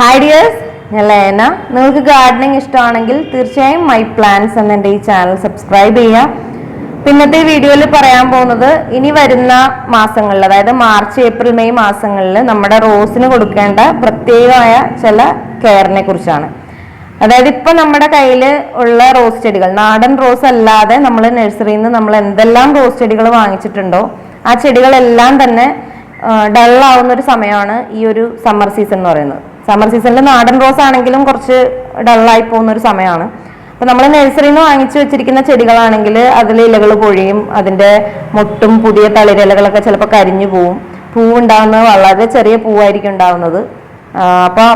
Hi dears ഞാൻ ലേന. നിങ്ങൾക്ക് gardening ഇഷ്ടമാണെങ്കിൽ തീർച്ചയായും മൈ പ്ലാൻസ് എന്ന എന്റെ ഈ ചാനൽ സബ്സ്ക്രൈബ് ചെയ്യുക പിന്നത്തെ വീഡിയോയിൽ പറയാൻ പോകുന്നത് ഇനി വരുന്ന മാസങ്ങളിൽ അതായത് മാർച്ച് ഏപ്രിൽ മെയ് മാസങ്ങളിൽ നമ്മുടെ റോസിന് കൊടുക്കേണ്ട പ്രത്യേകമായ ചില കെയറിനെ കുറിച്ചാണ്. അതായത് ഇപ്പം നമ്മുടെ കയ്യിൽ ഉള്ള റോസ് ചെടികൾ നാടൻ റോസ് അല്ലാതെ നമ്മൾ നഴ്സറിയിൽ നിന്ന് നമ്മൾ എന്തെല്ലാം റോസ് ചെടികൾ വാങ്ങിച്ചിട്ടുണ്ടോ ആ ചെടികളെല്ലാം തന്നെ ഡൾ ആവുന്ന ഒരു സമയമാണ് ഈ ഒരു സമ്മർ സീസൺ എന്ന് പറയുന്നത്. സമ്മർ സീസണിൽ നാടൻ റോസ് ആണെങ്കിലും കുറച്ച് ഡള്ളായി പോകുന്ന ഒരു സമയമാണ്. അപ്പൊ നമ്മൾ നഴ്സറിയിൽ നിന്ന് വാങ്ങിച്ചു വെച്ചിരിക്കുന്ന ചെടികളാണെങ്കിൽ അതിൽ ഇലകൾ പൊഴിയും അതിന്റെ മൊട്ടും പുതിയ തളിരിലകളൊക്കെ ചിലപ്പോൾ കരിഞ്ഞു പോവും. പൂവുണ്ടാകുന്നത് വളരെ ചെറിയ പൂവായിരിക്കും ഉണ്ടാവുന്നത്. അപ്പോൾ അപ്പൊ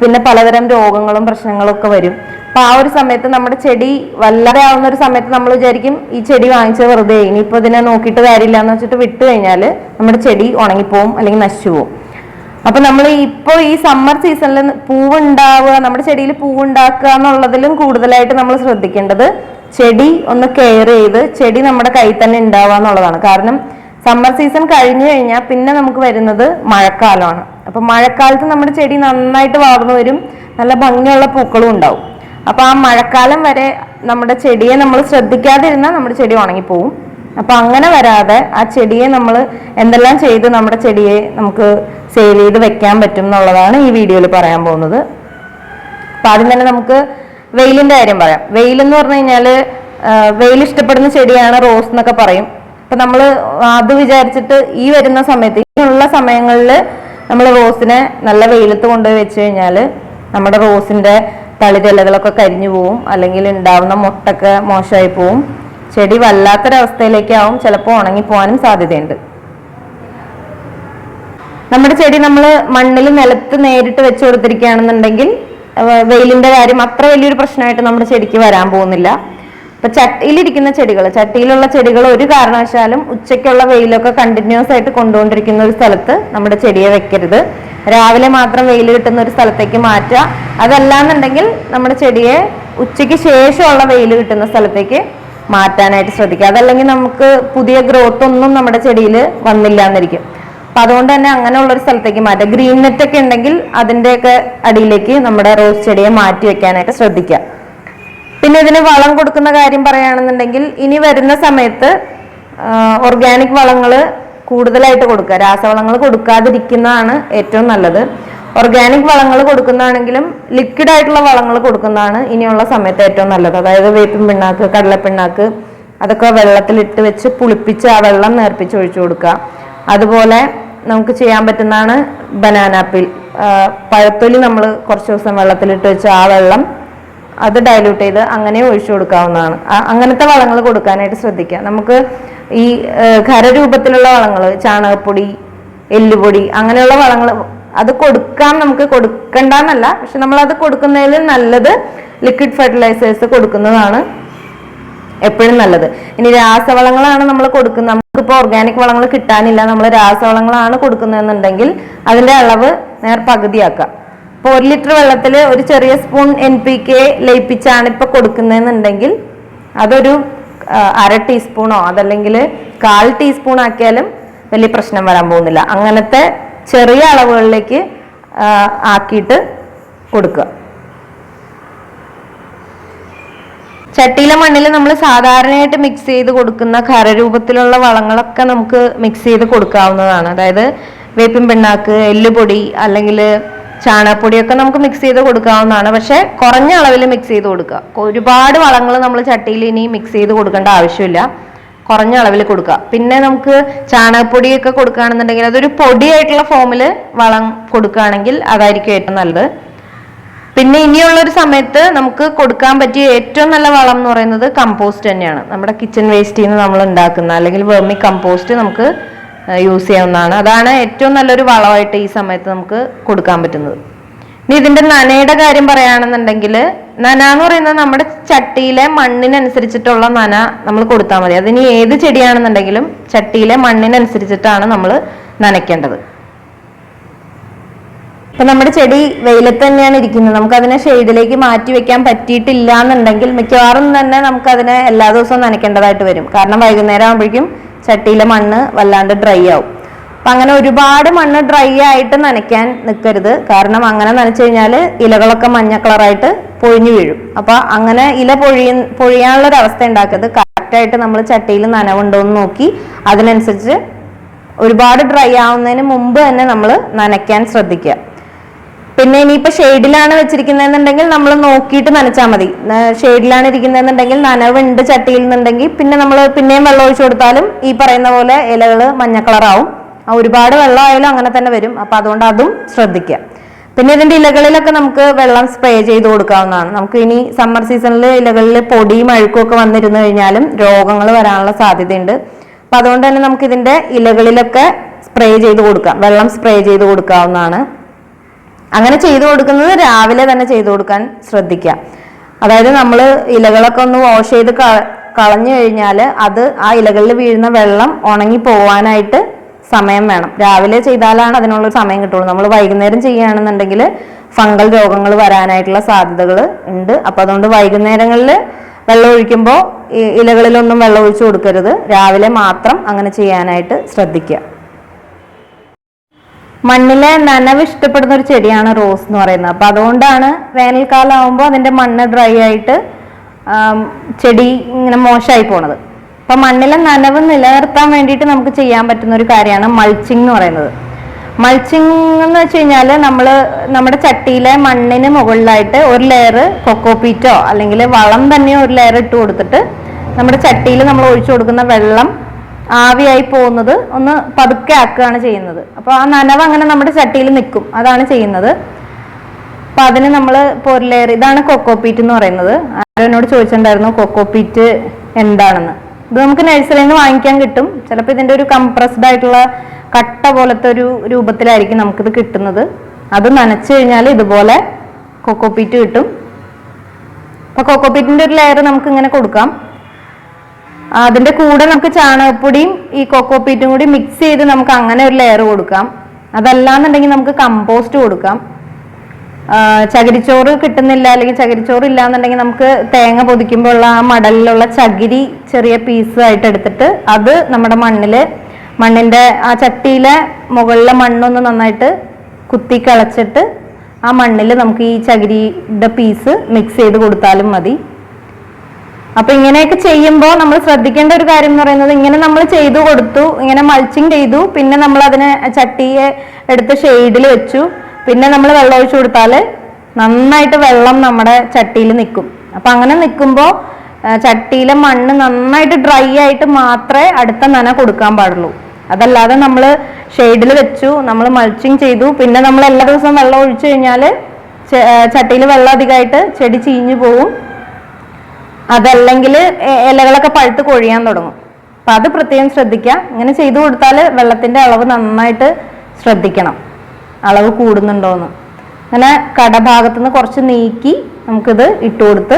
പിന്നെ പലതരം രോഗങ്ങളും പ്രശ്നങ്ങളും ഒക്കെ വരും. അപ്പൊ ആ ഒരു സമയത്ത് നമ്മുടെ ചെടി വല്ലാതെ ആവുന്ന ഒരു സമയത്ത് നമ്മൾ വിചാരിക്കും ഈ ചെടി വാങ്ങിച്ചത് വെറുതെ ഇനിയിപ്പോ ഇതിനെ നോക്കിയിട്ട് കാര്യമില്ല എന്ന് വെച്ചിട്ട് വിട്ടു കഴിഞ്ഞാൽ നമ്മുടെ ചെടി ഉണങ്ങിപ്പോവും അല്ലെങ്കിൽ നശിച്ചു പോവും. അപ്പൊ നമ്മൾ ഇപ്പോ ഈ സമ്മർ സീസണിൽ പൂവുണ്ടാവുക നമ്മുടെ ചെടിയിൽ പൂവുണ്ടാക്കുക എന്നുള്ളതിലും കൂടുതലായിട്ട് നമ്മൾ ശ്രദ്ധിക്കേണ്ടത് ചെടി ഒന്ന് കെയർ ചെയ്ത് ചെടി നമ്മുടെ കയ്യിൽ തന്നെ ഉണ്ടാവുക എന്നുള്ളതാണ്. കാരണം സമ്മർ സീസൺ കഴിഞ്ഞു കഴിഞ്ഞാൽ പിന്നെ നമുക്ക് വരുന്നത് മഴക്കാലമാണ്. അപ്പൊ മഴക്കാലത്ത് നമ്മുടെ ചെടി നന്നായിട്ട് വളർന്നു വരും നല്ല ഭംഗിയുള്ള പൂക്കളും ഉണ്ടാവും. അപ്പൊ ആ മഴക്കാലം വരെ നമ്മുടെ ചെടിയെ നമ്മൾ ശ്രദ്ധിക്കാതിരുന്നാൽ നമ്മുടെ ചെടി ഉണങ്ങിപ്പോവും. അപ്പൊ അങ്ങനെ വരാതെ ആ ചെടിയെ നമ്മൾ എന്തെല്ലാം ചെയ്ത് നമ്മുടെ ചെടിയെ നമുക്ക് സെയിൽ ചെയ്ത് വെക്കാൻ പറ്റും എന്നുള്ളതാണ് ഈ വീഡിയോയിൽ പറയാൻ പോകുന്നത്. അപ്പം ആദ്യം തന്നെ നമുക്ക് വെയിലിന്റെ കാര്യം പറയാം. വെയിലെന്ന് പറഞ്ഞു കഴിഞ്ഞാൽ വെയിൽ ഇഷ്ടപ്പെടുന്ന ചെടിയാണ് റോസ് എന്നൊക്കെ പറയും. അപ്പം നമ്മൾ അത് വിചാരിച്ചിട്ട് ഈ വരുന്ന സമയത്ത് ഇനിയുള്ള സമയങ്ങളിൽ നമ്മൾ റോസിനെ നല്ല വെയിലത്ത് കൊണ്ടുപോയി വെച്ച് കഴിഞ്ഞാൽ നമ്മുടെ റോസിന്റെ തളിരിലകളൊക്കെ കരിഞ്ഞു പോവും അല്ലെങ്കിൽ ഉണ്ടാവുന്ന മുട്ടൊക്കെ മോശമായി പോവും. ചെടി വല്ലാത്തൊരവസ്ഥയിലേക്കാവും ചിലപ്പോൾ ഉണങ്ങി ഉണങ്ങിപ്പോവാനും സാധ്യതയുണ്ട്. നമ്മുടെ ചെടി നമ്മൾ മണ്ണിൽ നിലത്ത് നേരിട്ട് വെച്ച് കൊടുത്തിരിക്കുകയാണെന്നുണ്ടെങ്കിൽ വെയിലിന്റെ കാര്യം അത്ര വലിയൊരു പ്രശ്നമായിട്ട് നമ്മുടെ ചെടിക്ക് വരാൻ പോകുന്നില്ല. ഇപ്പൊ ചട്ടിയിലിരിക്കുന്ന ചെടികൾ ചട്ടിയിലുള്ള ചെടികൾ ഒരു കാരണവശാലും ഉച്ചയ്ക്കുള്ള വെയിലൊക്കെ കണ്ടിന്യൂസ് ആയിട്ട് കൊണ്ടുകൊണ്ടിരിക്കുന്ന ഒരു സ്ഥലത്ത് നമ്മുടെ ചെടിയെ വെക്കരുത്. രാവിലെ മാത്രം വെയിൽ കിട്ടുന്ന ഒരു സ്ഥലത്തേക്ക് മാറ്റുക. അതല്ലാന്നുണ്ടെങ്കിൽ നമ്മുടെ ചെടിയെ ഉച്ചയ്ക്ക് ശേഷമുള്ള വെയിൽ കിട്ടുന്ന സ്ഥലത്തേക്ക് മാറ്റാനായിട്ട് ശ്രദ്ധിക്കുക. അതല്ലെങ്കിൽ നമുക്ക് പുതിയ ഗ്രോത്ത് ഒന്നും നമ്മുടെ ചെടിയിൽ വന്നില്ല എന്നിരിക്കും അപ്പൊ അതുകൊണ്ട് തന്നെ അങ്ങനെയുള്ള ഒരു സ്ഥലത്തേക്ക് മാറ്റാം. ഗ്രീൻ നെറ്റ് ഒക്കെ ഉണ്ടെങ്കിൽ അതിന്റെയൊക്കെ അടിയിലേക്ക് നമ്മുടെ റോസ് ചെടിയെ മാറ്റി വെക്കാനായിട്ട് ശ്രദ്ധിക്കുക. പിന്നെ ഇതിന് വളം കൊടുക്കുന്ന കാര്യം പറയുകയാണെന്നുണ്ടെങ്കിൽ ഇനി വരുന്ന സമയത്ത് ഓർഗാനിക് വളങ്ങൾ കൂടുതലായിട്ട് കൊടുക്കുക. രാസവളങ്ങൾ കൊടുക്കാതിരിക്കുന്നതാണ് ഏറ്റവും നല്ലത്. ഓർഗാനിക് വളങ്ങൾ കൊടുക്കുന്നതാണെങ്കിലും ലിക്വിഡ് ആയിട്ടുള്ള വളങ്ങൾ കൊടുക്കുന്നതാണ് ഇനിയുള്ള സമയത്ത് ഏറ്റവും നല്ലത്. അതായത് വേപ്പിൻ പിണ്ണാക്ക് കടലപ്പിണ്ണാക്ക് അതൊക്കെ വെള്ളത്തിലിട്ട് വെച്ച് പുളിപ്പിച്ച് ആ വെള്ളം നേർപ്പിച്ച് ഒഴിച്ചു കൊടുക്കുക. അതുപോലെ നമുക്ക് ചെയ്യാൻ പറ്റുന്നതാണ് ബനാന പിൽ പഴത്തൊലി നമ്മൾ കുറച്ച് ദിവസം വെള്ളത്തിലിട്ട് വെച്ച് ആ വെള്ളം അത് ഡൈല്യൂട്ട് ചെയ്ത് അങ്ങനെ ഒഴിച്ചു കൊടുക്കാവുന്നതാണ്. അങ്ങനത്തെ വളങ്ങൾ കൊടുക്കാനായിട്ട് ശ്രദ്ധിക്കുക. നമുക്ക് ഈ ഖരരൂപത്തിലുള്ള വളങ്ങൾ ചാണകപ്പൊടി എല്ലുപൊടി അങ്ങനെയുള്ള വളങ്ങൾ അത് കൊടുക്കാം നമുക്ക് കൊടുക്കണ്ടെന്നല്ല. പക്ഷെ നമ്മൾ അത് കൊടുക്കുന്നതിൽ നല്ലത് ലിക്വിഡ് ഫെർട്ടിലൈസേഴ്സ് കൊടുക്കുന്നതാണ് എപ്പോഴും നല്ലത്. ഇനി രാസവളങ്ങളാണ് നമ്മൾ കൊടുക്കുന്നത്. നമുക്കിപ്പോൾ ഓർഗാനിക് വളങ്ങൾ കിട്ടാനില്ല നമ്മൾ രാസവളങ്ങളാണ് കൊടുക്കുന്നതെന്നുണ്ടെങ്കിൽ അതിന്റെ അളവ് നേർ പകുതിയാക്കുക. ഇപ്പോൾ ഒരു ലിറ്റർ വെള്ളത്തിൽ ഒരു ചെറിയ സ്പൂൺ എൻ പി കെ ലയിപ്പിച്ചാണ് ഇപ്പൊ കൊടുക്കുന്നതെന്നുണ്ടെങ്കിൽ അതൊരു അര ടീസ്പൂണോ അതല്ലെങ്കിൽ കാൽ ടീസ്പൂൺ ആക്കിയാലും വലിയ പ്രശ്നം വരാൻ പോകുന്നില്ല. അങ്ങനത്തെ ചെറിയ അളവുകളിലേക്ക് ആക്കിയിട്ട് കൊടുക്കുക. ചട്ടിയിലെ മണ്ണിൽ നമ്മൾ സാധാരണയായിട്ട് മിക്സ് ചെയ്ത് കൊടുക്കുന്ന ഖരരൂപത്തിലുള്ള വളങ്ങളൊക്കെ നമുക്ക് മിക്സ് ചെയ്ത് കൊടുക്കാവുന്നതാണ്. അതായത് വേപ്പിൻ പിണ്ണാക്ക് എല്ലുപൊടി അല്ലെങ്കിൽ ചാണകപ്പൊടിയൊക്കെ നമുക്ക് മിക്സ് ചെയ്ത് കൊടുക്കാവുന്നതാണ്. പക്ഷെ കുറഞ്ഞ അളവിൽ മിക്സ് ചെയ്ത് കൊടുക്കുക. ഒരുപാട് വളങ്ങൾ നമ്മൾ ചട്ടിയിൽ ഇനി മിക്സ് ചെയ്ത് കൊടുക്കേണ്ട ആവശ്യമില്ല. കുറഞ്ഞ അളവിൽ കൊടുക്കുക. പിന്നെ നമുക്ക് ചാണകപ്പൊടിയൊക്കെ കൊടുക്കുകയാണെന്നുണ്ടെങ്കിൽ അതൊരു പൊടിയായിട്ടുള്ള ഫോമിൽ വളം കൊടുക്കുകയാണെങ്കിൽ അതായിരിക്കും ഏറ്റവും നല്ലത്. പിന്നെ ഇനിയുള്ള ഒരു സമയത്ത് നമുക്ക് കൊടുക്കാൻ പറ്റിയ ഏറ്റവും നല്ല വളം എന്ന് പറയുന്നത് കമ്പോസ്റ്റ് തന്നെയാണ്. നമ്മുടെ കിച്ചൺ വേസ്റ്റിൽ നിന്ന് നമ്മൾ ഉണ്ടാക്കുന്ന അല്ലെങ്കിൽ വെർമി കമ്പോസ്റ്റ് നമുക്ക് യൂസ് ചെയ്യാവുന്നതാണ്. അതാണ് ഏറ്റവും നല്ലൊരു വളമായിട്ട് ഈ സമയത്ത് നമുക്ക് കൊടുക്കാൻ പറ്റുന്നത്. ഇനി ഇതിന്റെ നനയുടെ കാര്യം പറയുകയാണെന്നുണ്ടെങ്കിൽ നന എന്ന് പറയുന്നത് നമ്മുടെ ചട്ടിയിലെ മണ്ണിനനുസരിച്ചിട്ടുള്ള നന നമ്മൾ കൊടുത്താൽ മതി. അതിന് ഏത് ചെടിയാണെന്നുണ്ടെങ്കിലും ചട്ടിയിലെ മണ്ണിനനുസരിച്ചിട്ടാണ് നമ്മൾ നനയ്ക്കേണ്ടത്. ഇപ്പൊ നമ്മുടെ ചെടി വെയിലത്ത് തന്നെയാണ് ഇരിക്കുന്നത്. നമുക്ക് അതിനെ ഷെയ്ഡിലേക്ക് മാറ്റി വെക്കാൻ പറ്റിയിട്ടില്ല എന്നുണ്ടെങ്കിൽ മിക്കവാറും തന്നെ നമുക്ക് അതിനെ എല്ലാ ദിവസവും നനയ്ക്കേണ്ടതായിട്ട് വരും. കാരണം വൈകുന്നേരം ആകുമ്പോഴേക്കും ചട്ടിയിലെ മണ്ണ് വല്ലാണ്ട് ഡ്രൈ ആവും. അപ്പൊ അങ്ങനെ ഒരുപാട് മണ്ണ് ഡ്രൈ ആയിട്ട് നനയ്ക്കാൻ നിൽക്കരുത് കാരണം അങ്ങനെ നനച്ചു കഴിഞ്ഞാൽ ഇലകളൊക്കെ മഞ്ഞ കളറായിട്ട് പൊഴിഞ്ഞു വീഴും. അപ്പൊ അങ്ങനെ ഇല പൊഴിയ പൊഴിയാനുള്ള ഒരു അവസ്ഥ ഉണ്ടാക്കരുത്. കറക്റ്റായിട്ട് നമ്മൾ ചട്ടിയിൽ നനവുണ്ടോ എന്ന് നോക്കി അതിനനുസരിച്ച് ഒരുപാട് ഡ്രൈ ആവുന്നതിന് മുമ്പ് തന്നെ നമ്മൾ നനയ്ക്കാൻ ശ്രദ്ധിക്കുക. പിന്നെ ഇനിയിപ്പോ ഷെയ്ഡിലാണ് വെച്ചിരിക്കുന്നതെന്നുണ്ടെങ്കിൽ നമ്മൾ നോക്കിയിട്ട് നനച്ചാൽ മതി. ഷെയ്ഡിലാണ് ഇരിക്കുന്നതെന്നുണ്ടെങ്കിൽ നനവുണ്ട് ചട്ടിയിൽ നിന്നുണ്ടെങ്കിൽ പിന്നെ നമ്മൾ പിന്നെയും വെള്ളം ഒഴിച്ചു കൊടുത്താലും ഈ പറയുന്ന പോലെ ഇലകൾ മഞ്ഞ കളറാവും. ഒരുപാട് വെള്ളം ആയാലും അങ്ങനെ തന്നെ വരും. അപ്പൊ അതുകൊണ്ട് അതും ശ്രദ്ധിക്കുക പിന്നെ ഇതിന്റെ ഇലകളിലൊക്കെ നമുക്ക് വെള്ളം സ്പ്രേ ചെയ്ത് കൊടുക്കാവുന്നതാണ്. നമുക്ക് ഇനി സമ്മർ സീസണിൽ ഇലകളിൽ പൊടിയും അഴുക്കും ഒക്കെ വന്നിരുന്നു കഴിഞ്ഞാലും രോഗങ്ങൾ വരാനുള്ള സാധ്യതയുണ്ട്. അപ്പൊ അതുകൊണ്ട് തന്നെ നമുക്ക് ഇതിന്റെ ഇലകളിലൊക്കെ സ്പ്രേ ചെയ്ത് കൊടുക്കാം. വെള്ളം സ്പ്രേ ചെയ്ത് കൊടുക്കാവുന്നതാണ്. അങ്ങനെ ചെയ്തു കൊടുക്കുന്നത് രാവിലെ തന്നെ ചെയ്തു കൊടുക്കാൻ ശ്രദ്ധിക്കുക. അതായത് നമ്മൾ ഇലകളൊക്കെ ഒന്ന് വാഷ് ചെയ്ത് കളഞ്ഞു കഴിഞ്ഞാൽ അത് ആ ഇലകളിൽ വീഴുന്ന വെള്ളം ഉണങ്ങി പോവാനായിട്ട് സമയം വേണം. രാവിലെ ചെയ്താലാണ് അതിനുള്ള സമയം കിട്ടുള്ളൂ. നമ്മൾ വൈകുന്നേരം ചെയ്യുകയാണെന്നുണ്ടെങ്കിൽ ഫംഗൽ രോഗങ്ങൾ വരാനായിട്ടുള്ള സാധ്യതകൾ ഉണ്ട്. അപ്പൊ അതുകൊണ്ട് വൈകുന്നേരങ്ങളിൽ വെള്ളം ഒഴിക്കുമ്പോൾ ഇലകളിലൊന്നും വെള്ളം ഒഴിച്ചു കൊടുക്കരുത്. രാവിലെ മാത്രം അങ്ങനെ ചെയ്യാനായിട്ട് ശ്രദ്ധിക്കുക. മണ്ണിലെ നനവ് ഇഷ്ടപ്പെടുന്ന ഒരു ചെടിയാണ് റോസ് എന്ന് പറയുന്നത്. അപ്പൊ അതുകൊണ്ടാണ് വേനൽക്കാലം ആകുമ്പോൾ അതിന്റെ മണ്ണ് ഡ്രൈ ആയിട്ട് ചെടി ഇങ്ങനെ മോശമായി പോണത്. അപ്പൊ മണ്ണിലെ നനവ് നിലനിർത്താൻ വേണ്ടിയിട്ട് നമുക്ക് ചെയ്യാൻ പറ്റുന്ന ഒരു കാര്യമാണ് മൾച്ചിങ് എന്ന് പറയുന്നത്. മൾച്ചിങ് എന്ന് വെച്ച് കഴിഞ്ഞാൽ നമ്മൾ നമ്മുടെ ചട്ടിയിലെ മണ്ണിന് മുകളിലായിട്ട് ഒരു ലെയർ കൊക്കോപ്പീറ്റോ അല്ലെങ്കിൽ വളം തന്നെ ഒരു ലെയർ ഇട്ട് കൊടുത്തിട്ട് നമ്മുടെ ചട്ടിയിൽ നമ്മൾ ഒഴിച്ചു കൊടുക്കുന്ന വെള്ളം ആവിയായി പോകുന്നത് ഒന്ന് പതുക്കെ ആക്കുകയാണ് ചെയ്യുന്നത്. അപ്പോൾ ആ നനവ് അങ്ങനെ നമ്മുടെ ചട്ടിയിൽ നിൽക്കും. അതാണ് ചെയ്യുന്നത്. അപ്പൊ അതിന് നമ്മൾ ഇപ്പോൾ ഒരു ലെയർ ഇതാണ് കൊക്കോപീറ്റ് എന്ന് പറയുന്നത്. ആരോ എന്നോട് ചോദിച്ചിട്ടുണ്ടായിരുന്നു കൊക്കോപീറ്റ് എന്താണെന്ന്. ഇത് നമുക്ക് നഴ്സറിയിൽ നിന്ന് വാങ്ങിക്കാൻ കിട്ടും. ചിലപ്പോൾ ഇതിന്റെ ഒരു കംപ്രസ്ഡ് ആയിട്ടുള്ള കട്ട പോലത്തെ ഒരു രൂപത്തിലായിരിക്കും നമുക്കിത് കിട്ടുന്നത്. അത് നനച്ചു കഴിഞ്ഞാൽ ഇതുപോലെ കൊക്കോപീറ്റ് കിട്ടും. അപ്പൊ കൊക്കോപീറ്റിന്റെ ഒരു ലെയർ നമുക്ക് ഇങ്ങനെ കൊടുക്കാം. അതിന്റെ കൂടെ നമുക്ക് ചാണകപ്പൊടിയും ഈ കൊക്കോപീറ്റും കൂടി മിക്സ് ചെയ്ത് നമുക്ക് അങ്ങനെ ഒരു ലെയർ കൊടുക്കാം. അതല്ലാന്നുണ്ടെങ്കിൽ നമുക്ക് കമ്പോസ്റ്റ് കൊടുക്കാം. ചകിരിച്ചോറ് കിട്ടുന്നില്ല അല്ലെങ്കിൽ ചകിരിച്ചോറ് ഇല്ലാന്നുണ്ടെങ്കിൽ നമുക്ക് തേങ്ങ പൊതിക്കുമ്പോൾ ഉള്ള ആ മടലിലുള്ള ചകിരി ചെറിയ പീസ് ആയിട്ട് എടുത്തിട്ട് അത് നമ്മുടെ മണ്ണിൽ മണ്ണിന്റെ ആ ചട്ടിയിലെ മുകളിലെ മണ്ണൊന്ന് നന്നായിട്ട് കുത്തി കളച്ചിട്ട് ആ മണ്ണിൽ നമുക്ക് ഈ ചകിരിയുടെ പീസ് മിക്സ് ചെയ്ത് കൊടുത്താലും മതി. അപ്പൊ ഇങ്ങനെയൊക്കെ ചെയ്യുമ്പോൾ നമ്മൾ ശ്രദ്ധിക്കേണ്ട ഒരു കാര്യം എന്ന് പറയുന്നത് ഇങ്ങനെ നമ്മൾ ചെയ്തു കൊടുത്തു ഇങ്ങനെ മൾച്ചിങ് ചെയ്തു പിന്നെ നമ്മൾ അതിനെ ചട്ടിയെ എടുത്ത് ഷെയ്ഡിൽ വെച്ചു പിന്നെ നമ്മൾ വെള്ളം ഒഴിച്ചു കൊടുത്താൽ നന്നായിട്ട് വെള്ളം നമ്മുടെ ചട്ടിയിൽ നിൽക്കും. അപ്പൊ അങ്ങനെ നിൽക്കുമ്പോൾ ചട്ടിയിലെ മണ്ണ് നന്നായിട്ട് ഡ്രൈ ആയിട്ട് മാത്രമേ അടുത്ത നന കൊടുക്കാൻ പാടുള്ളൂ. അതല്ലാതെ നമ്മൾ ഷെയ്ഡിൽ വെച്ചു നമ്മൾ മൾച്ചിങ് ചെയ്തു പിന്നെ നമ്മൾ എല്ലാ ദിവസവും വെള്ളം ഒഴിച്ചു കഴിഞ്ഞാൽ ചട്ടിയിൽ വെള്ളം അധികമായിട്ട് ചെടി ചീഞ്ഞു പോവും. അതല്ലെങ്കിൽ ഇലകളൊക്കെ പഴുത്ത് കൊഴിയാൻ തുടങ്ങും. അപ്പൊ അത് പ്രത്യേകം ശ്രദ്ധിക്കുക ഇങ്ങനെ ചെയ്തു കൊടുത്താൽ വെള്ളത്തിന്റെ അളവ് നന്നായിട്ട് ശ്രദ്ധിക്കണം. അളവ് കൂടുന്നുണ്ടോന്ന്. അങ്ങനെ കടഭാഗത്തു നിന്ന് കുറച്ച് നീക്കി നമുക്കിത് ഇട്ട് കൊടുത്ത്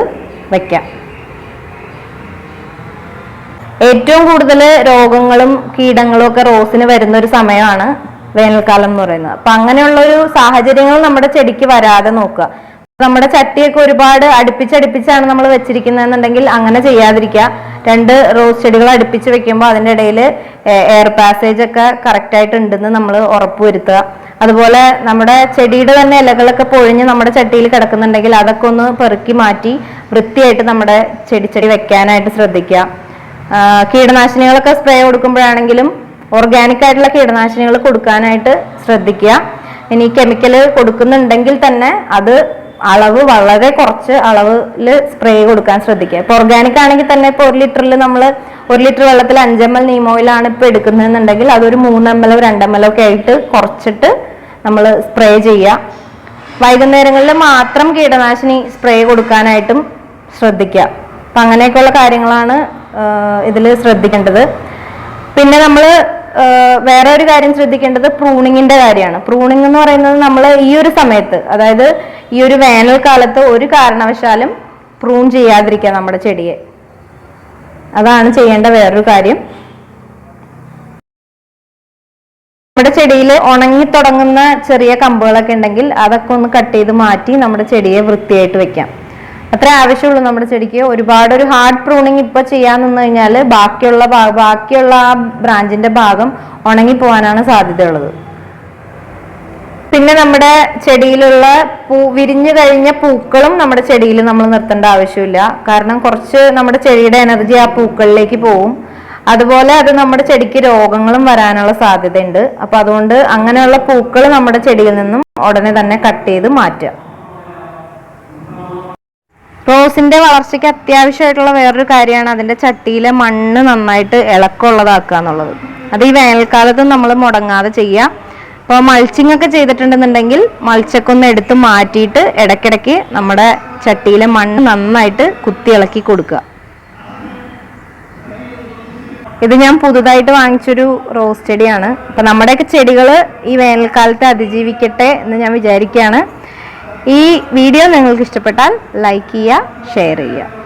വെക്കാം. ഏറ്റവും കൂടുതൽ രോഗങ്ങളും കീടങ്ങളും ഒക്കെ റോസിന് വരുന്ന ഒരു സമയമാണ് വേനൽക്കാലം എന്ന് പറയുന്നത്. അപ്പൊ അങ്ങനെയുള്ള ഒരു സാഹചര്യങ്ങൾ നമ്മുടെ ചെടിക്ക് വരാതെ നോക്കുക. നമ്മുടെ ചട്ടിയൊക്കെ ഒരുപാട് അടുപ്പിച്ചടുപ്പിച്ചാണ് നമ്മൾ വെച്ചിരിക്കുന്നതെന്നുണ്ടെങ്കിൽ അങ്ങനെ ചെയ്യാതിരിക്കുക. രണ്ട് റോസ് ചെടികൾ അടുപ്പിച്ച് വെക്കുമ്പോൾ അതിന്റെ ഇടയിൽ എയർ പാസേജ് ഒക്കെ കറക്റ്റ് ആയിട്ട് ഉണ്ടെന്ന് നമ്മൾ ഉറപ്പുവരുത്തുക അതുപോലെ നമ്മുടെ ചെടിയുടെ തന്നെ ഇലകളൊക്കെ പൊഴിഞ്ഞ് നമ്മുടെ ചട്ടിയിൽ കിടക്കുന്നുണ്ടെങ്കിൽ അതൊക്കെ ഒന്ന് പെറുക്കി മാറ്റി വൃത്തിയായിട്ട് നമ്മുടെ ചെടി ചെടി വെക്കാനായിട്ട് ശ്രദ്ധിക്കുക. കീടനാശിനികളൊക്കെ സ്പ്രേ കൊടുക്കുമ്പോഴാണെങ്കിലും ഓർഗാനിക് ആയിട്ടുള്ള കീടനാശിനികൾ കൊടുക്കാനായിട്ട് ശ്രദ്ധിക്കുക. ഇനി കെമിക്കൽ കൊടുക്കുന്നുണ്ടെങ്കിൽ തന്നെ അത് അളവ് വളരെ കുറച്ച് അളവിൽ സ്പ്രേ കൊടുക്കാൻ ശ്രദ്ധിക്കുക. ഇപ്പൊ ഓർഗാനിക് ആണെങ്കിൽ തന്നെ ഇപ്പൊ ഒരു ലിറ്ററിൽ നമ്മൾ ഒരു ലിറ്റർ വെള്ളത്തിൽ അഞ്ച് എൽ നീം ഓയിലാണ് ഇപ്പൊ എടുക്കുന്നതെന്നുണ്ടെങ്കിൽ അതൊരു മൂന്ന് എല്ലോ ഒക്കെ ആയിട്ട് കുറച്ചിട്ട് നമ്മൾ സ്പ്രേ ചെയ്യുക. വൈകുന്നേരങ്ങളിൽ മാത്രം കീടനാശിനി സ്പ്രേ കൊടുക്കാനായിട്ടും ശ്രദ്ധിക്കുക. അപ്പൊ അങ്ങനെയൊക്കെയുള്ള കാര്യങ്ങളാണ് ഇതിൽ ശ്രദ്ധിക്കേണ്ടത്. പിന്നെ നമ്മൾ വേറെ ഒരു കാര്യം ശ്രദ്ധിക്കേണ്ടത് പ്രൂണിങ്ങിന്റെ കാര്യമാണ്. പ്രൂണിങ് എന്ന് പറയുന്നത് നമ്മൾ ഈ ഒരു സമയത്ത് അതായത് ഈ ഒരു വേനൽക്കാലത്ത് ഒരു കാരണവശാലും പ്രൂൺ ചെയ്യാതിരിക്കുക നമ്മുടെ ചെടിയെ. അതാണ് ചെയ്യേണ്ട വേറൊരു കാര്യം. നമ്മുടെ ചെടിയിൽ ഉണങ്ങി തുടങ്ങുന്ന ചെറിയ കമ്പുകളൊക്കെ ഉണ്ടെങ്കിൽ അതൊക്കെ ഒന്ന് കട്ട് ചെയ്ത് മാറ്റി നമ്മുടെ ചെടിയെ വൃത്തിയായിട്ട് വെക്കാം. അത്ര ആവശ്യമുള്ളൂ നമ്മുടെ ചെടിക്ക്. ഒരുപാട് ഒരു ഹാർഡ് പ്രൂണിങ് ഇപ്പൊ ചെയ്യാൻ നിന്ന് കഴിഞ്ഞാൽ ബാക്കിയുള്ള ബാക്കിയുള്ള ആ ബ്രാഞ്ചിന്റെ ഭാഗം ഉണങ്ങി പോകാനാണ് സാധ്യതയുള്ളത്. പിന്നെ നമ്മുടെ ചെടിയിലുള്ള പൂ വിരിഞ്ഞു കഴിഞ്ഞ പൂക്കളും നമ്മുടെ ചെടിയിൽ നമ്മൾ നിർത്തേണ്ട ആവശ്യമില്ല. കാരണം കുറച്ച് നമ്മുടെ ചെടിയുടെ എനർജി ആ പൂക്കളിലേക്ക് പോവും. അതുപോലെ അത് നമ്മുടെ ചെടിക്ക് രോഗങ്ങളും വരാനുള്ള സാധ്യതയുണ്ട്. അപ്പൊ അതുകൊണ്ട് അങ്ങനെയുള്ള പൂക്കൾ നമ്മുടെ ചെടിയിൽ നിന്നും ഉടനെ തന്നെ കട്ട് ചെയ്ത് മാറ്റുക. റോസിന്റെ വളർച്ചയ്ക്ക് അത്യാവശ്യമായിട്ടുള്ള വേറൊരു കാര്യമാണ് അതിന്റെ ചട്ടിയിലെ മണ്ണ് നന്നായിട്ട് ഇളക്കമുള്ളതാക്കുക എന്നുള്ളത്. അത് ഈ വേനൽക്കാലത്തും നമ്മൾ മുടങ്ങാതെ ചെയ്യുക അപ്പോൾ മൾച്ചിങ് ഒക്കെ ചെയ്തിട്ടുണ്ടെന്നുണ്ടെങ്കിൽ മൾച്ചൊക്കെ ഒന്ന് എടുത്ത് മാറ്റിയിട്ട് ഇടയ്ക്കിടയ്ക്ക് നമ്മുടെ ചട്ടിയിലെ മണ്ണ് നന്നായിട്ട് കുത്തി ഇളക്കി കൊടുക്കുക. ഇത് ഞാൻ പുതുതായിട്ട് വാങ്ങിച്ചൊരു റോസ് ചെടിയാണ്. അപ്പൊ നമ്മുടെയൊക്കെ ചെടികൾ ഈ വേനൽക്കാലത്ത് അതിജീവിക്കട്ടെ എന്ന് ഞാൻ വിചാരിക്കുകയാണ്. ഈ വീഡിയോ നിങ്ങൾക്ക് ഇഷ്ടപ്പെട്ടാൽ ലൈക്ക് ചെയ്യുക ഷെയർ ചെയ്യുക.